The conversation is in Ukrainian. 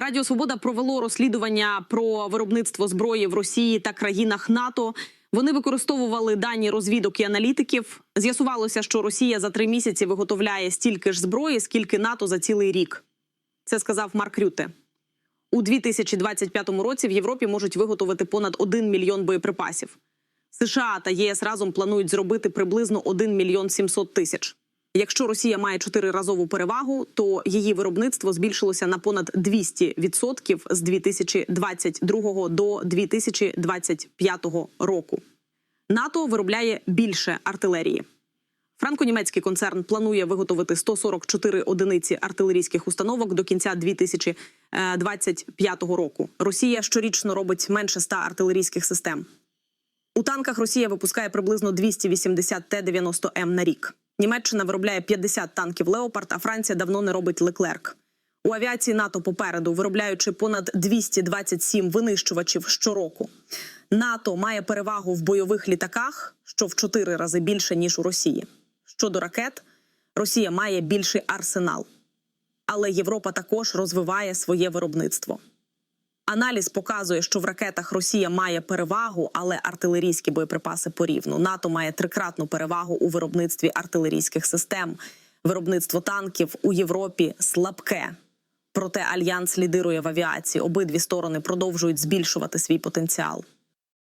Радіо Свобода провело розслідування про виробництво зброї в Росії та країнах НАТО. Вони використовували дані розвідок і аналітиків. З'ясувалося, що Росія за три місяці виготовляє стільки ж зброї, скільки НАТО за цілий рік. Це сказав Марк Рюте. У 2025 році в Європі можуть виготовити понад 1 мільйон боєприпасів. США та єС разом планують зробити приблизно 1 мільйон 700 тисяч. Якщо Росія має чотириразову перевагу, то її виробництво збільшилося на понад 200% з 2022 до 2025 року. НАТО виробляє більше артилерії. Франко-німецький концерн планує виготовити 144 одиниці артилерійських установок до кінця 2025 року. Росія щорічно робить менше 100 артилерійських систем. У танках Росія випускає приблизно 280 Т-90М на рік. Німеччина виробляє 50 танків Леопард, а Франція давно не робить Леклерк. У авіації НАТО попереду, виробляючи понад 227 винищувачів щороку. НАТО має перевагу в бойових літаках, що в 4 рази більше ніж у Росії. Щодо ракет, Росія має більший арсенал, але Європа також розвиває своє виробництво. Аналіз показує, що в ракетах Росія має перевагу, але артилерійські боєприпаси порівну. НАТО має трикратну перевагу у виробництві артилерійських систем. Виробництво танків у Європі слабке. Проте альянс лідирує в авіації. Обидві сторони продовжують збільшувати свій потенціал.